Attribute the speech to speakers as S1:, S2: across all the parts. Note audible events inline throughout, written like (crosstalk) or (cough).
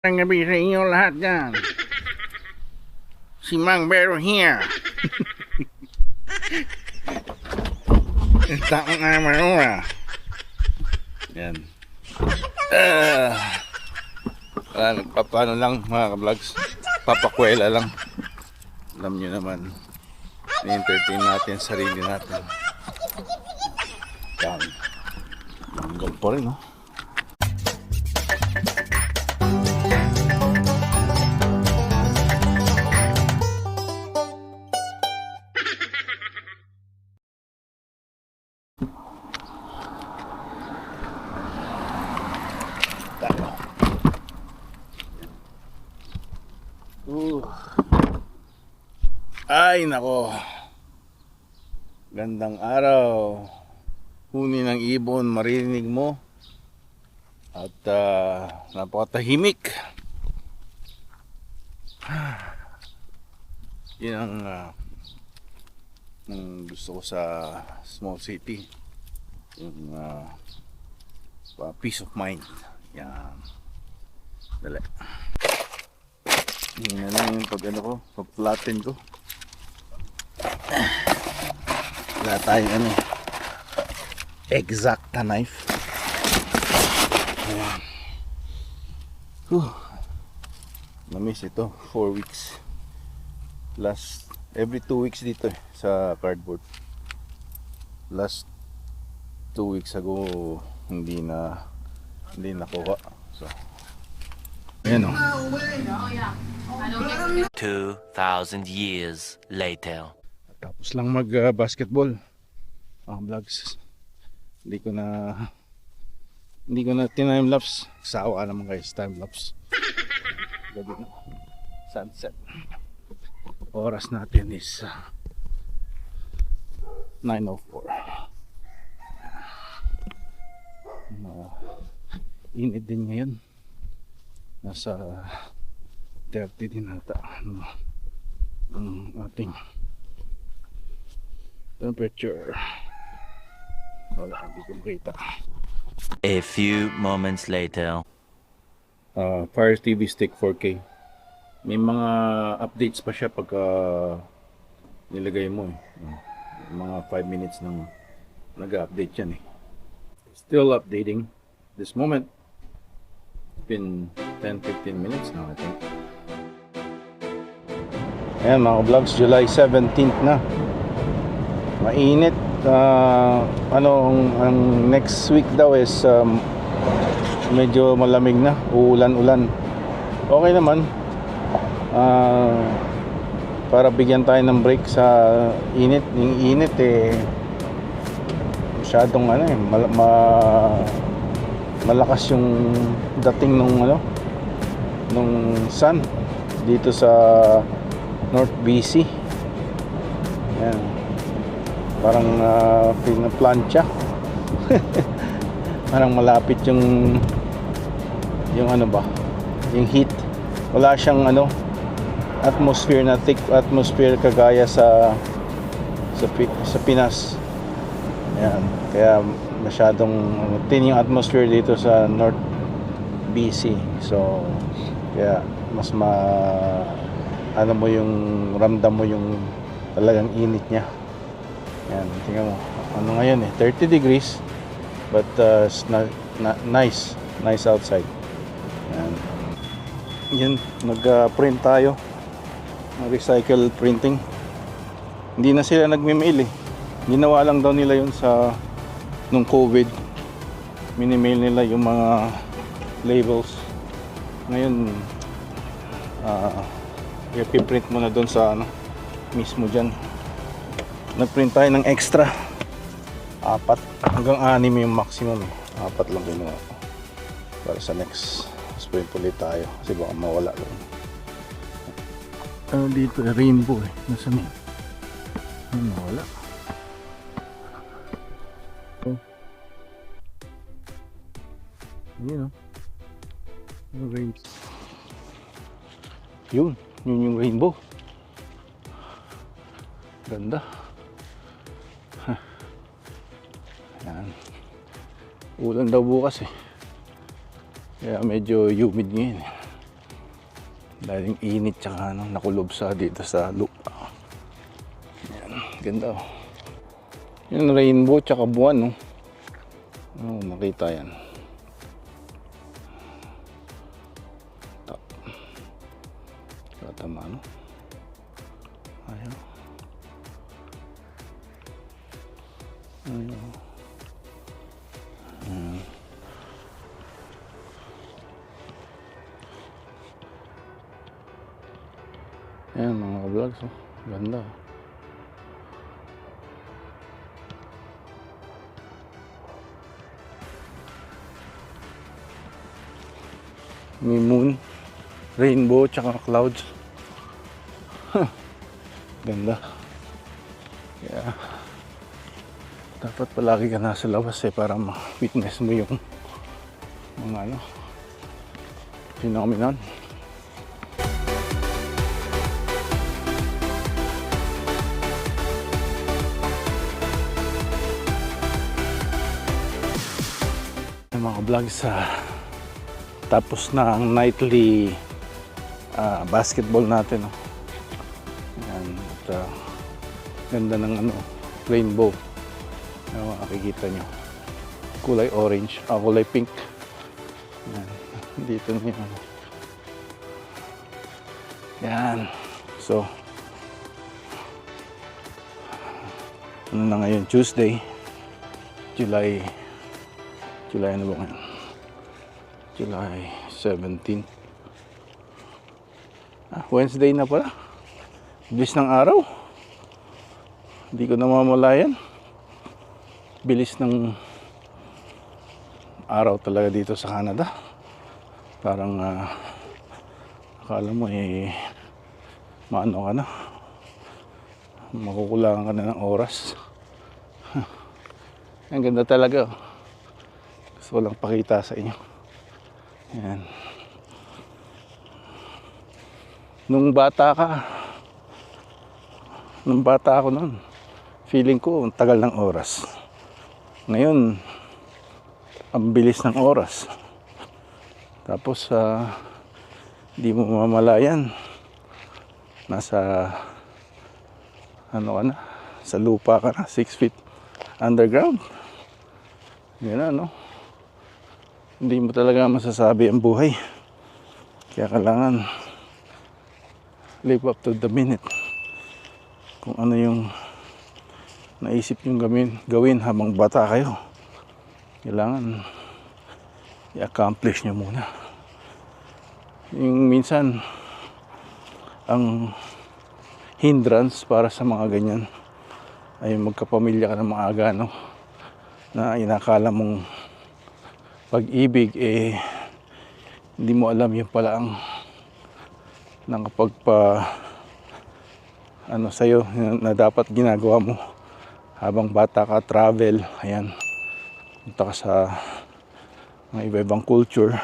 S1: Ang gabi sa inyo lahat dyan. (laughs) Si Mang Bero here. (laughs) Taong na manura. Yan. Uh, wala, nagpapano lang mga ka-vlogs. Papakwela lang. Alam nyo naman. I-entertain natin sarili natin. Yan. Hanggang pa rin, no? Uh. Ay, nako. Gandang araw. Huni ng ibon, marinig mo. At uh, napakatahimik. (sighs) Yan ang ah, ang gusto ko sa small city. Yung pa- peace of mind. Yan. Dali. Yan lang yung pag ano ko, pag-flatten ko. Wala tayong ano, exacta knife. Ayan. Whew. Namiss ito, 4 weeks. Last, every 2 weeks dito eh, sa cardboard. Last 2 weeks ago, hindi na, hindi nakuha. So, ayan o.
S2: 2,000 years later.
S1: Tapos lang mag uh, vlogs. Hindi ko na hindi ko na time lapse. Sawa naman guys, time lapse. Gabi na. Sunset. Oras natin is uh, 9.04. Uh, init din ngayon. Nasa 30 din ata. Ano, ang ating temperature. Wala, hindi ko makita.
S2: A few moments later.
S1: uh, Fire TV Stick 4K. May mga updates pa siya pagka nilagay mo eh. Uh, mga 5 minutes nang nag-update yan eh. Still updating. This moment, it's been 10-15 minutes now I think. Ayan mga vlogs, July 17th na. Mainit. Ah, ano, ang, ang next week daw is um, medyo malamig na, uulan-ulan. Okay naman. Ah, para bigyan tayo ng break sa init. Yung init eh masyadong ano eh mal- ma- malakas yung dating nung ano nung sun dito sa North BC. Yan. Parang uh, pinaplancha. (laughs) Parang malapit yung yung ano ba? Yung heat. Wala siyang ano atmosphere na thick atmosphere kagaya sa sa, sa Pinas. Yan. Kaya masyadong ano, thin yung atmosphere dito sa North BC. So kaya mas ma ano mo yung ramdam mo yung talagang init niya. Yan, tingnan mo. Ano ngayon eh, 30 degrees but uh, na, na, nice, nice outside. Yan. Yun, nag-print tayo. Recycle printing. Hindi na sila nagme-mail eh. Ginawa lang daw nila yun sa nung COVID. Mini-mail nila yung mga labels. Ngayon, ah i-print mo na doon sa ano, mismo dyan. Nag-print tayo ng extra. Apat. Hanggang anim yung maximum eh. Apat lang kinuha. Para sa next. Mas print ulit tayo. Kasi baka mawala lang. Ano dito? eh, Rainbow eh. Nasaan eh? Ano nawala? Oh. Yun oh. Yung rain. Yun. Yun yung rainbow. Ganda. Ulan daw bukas eh. Kaya medyo humid ngayon eh. Dahil yung init tsaka ano, nakulob sa dito sa lupa. Yan, ganda oh. Yung rainbow tsaka buwan no. Oh, nakita yan. Ta. Tama no. Ayaw. Ayaw. Ayan mga vlogs oh. Ganda. May moon, rainbow, tsaka clouds. Ganda. Kaya, dapat palagi ka nasa labas eh para ma-witness mo yung mga ano, phenomenon. Mga vlog sa tapos na ang nightly ah, basketball natin. Oh. Yan. At, ah, ganda ng ano, rainbow. Ano makikita nyo. Kulay orange, ah, kulay pink. Yan. (laughs) Dito na yun. ano. Yan. So, ano na ngayon? Tuesday. July July ano ba ngayon? July 17. Ah, Wednesday na pala. Bilis ng araw. Hindi ko namamalayan. Bilis ng araw talaga dito sa Canada. Parang ah, akala mo eh maano ka na. Makukulangan ka na ng oras. Ang ganda talaga. oh. Gusto ko lang pakita sa inyo. Yan. Nung bata ka, nung bata ako noon, feeling ko ang tagal ng oras. Ngayon, ang bilis ng oras. Tapos, ah, di mo mamalayan. Nasa, ano ka na, sa lupa ka na, 6 feet underground. Yan ano. Hindi mo talaga masasabi ang buhay. Kaya kailangan live up to the minute. Kung ano yung naisip yung gawin, gawin habang bata kayo. Kailangan i-accomplish nyo muna. Yung minsan, ang hindrance para sa mga ganyan ay magkapamilya ka ng maaga, no? Na inakala mong pag-ibig, eh, hindi mo alam yung pala ang nakapagpa ano sa'yo na dapat ginagawa mo habang bata ka, travel, ayan, punta ka sa mga iba-ibang culture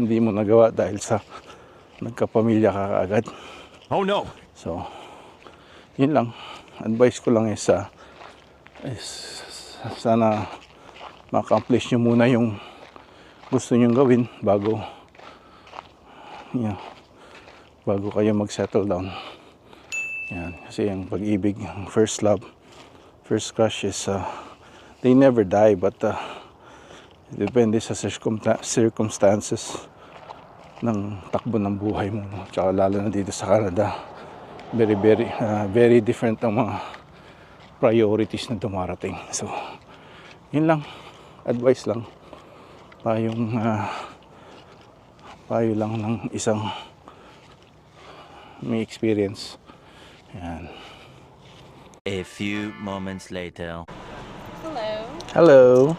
S1: hindi mo nagawa dahil sa nagkapamilya ka kaagad.
S3: Oh no!
S1: So, yun lang. Advice ko lang is, ah, is sana ma-accomplish nyo muna yung gusto nyo gawin bago yeah, bago kayo mag-settle down. Yan. Kasi yung pag-ibig, yung first love, first crush is, uh, they never die but uh, depende sa circumstances ng takbo ng buhay mo. No? Tsaka lalo na dito sa Canada, very, very, uh, very different ang mga priorities na dumarating. So, yun lang. Advice lang. Payong, uh, payo lang ng isang may experience. Yan.
S2: A few moments later.
S4: Hello.
S1: Hello.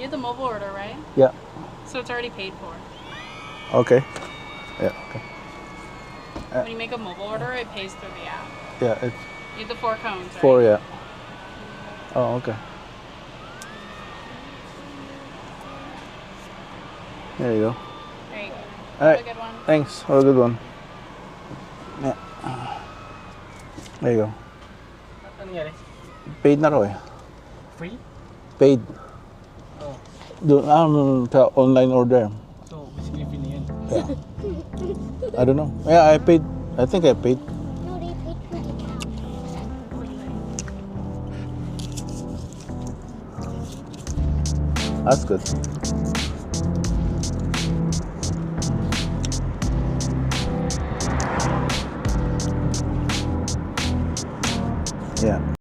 S4: You had the mobile order, right?
S1: Yeah.
S4: So it's already paid for.
S1: Okay. Yeah. Okay.
S4: when you make a mobile order, it pays through the app.
S1: Yeah. It's
S4: You have the four cones, right?
S1: four. Yeah. Oh, okay. There you go.
S4: There you go.
S1: All
S4: Have
S1: right.
S4: a good one.
S1: Thanks. Have a good one. Yeah. There you go.
S5: Ano nangyari?
S1: Paid na raw eh.
S5: Free?
S1: Paid.
S5: Oh.
S1: Doon, ah, sa online order. So, Philippine. Yeah. I don't know. Yeah, I paid. I think I paid.
S3: No, they paid for the cow.
S1: That's good.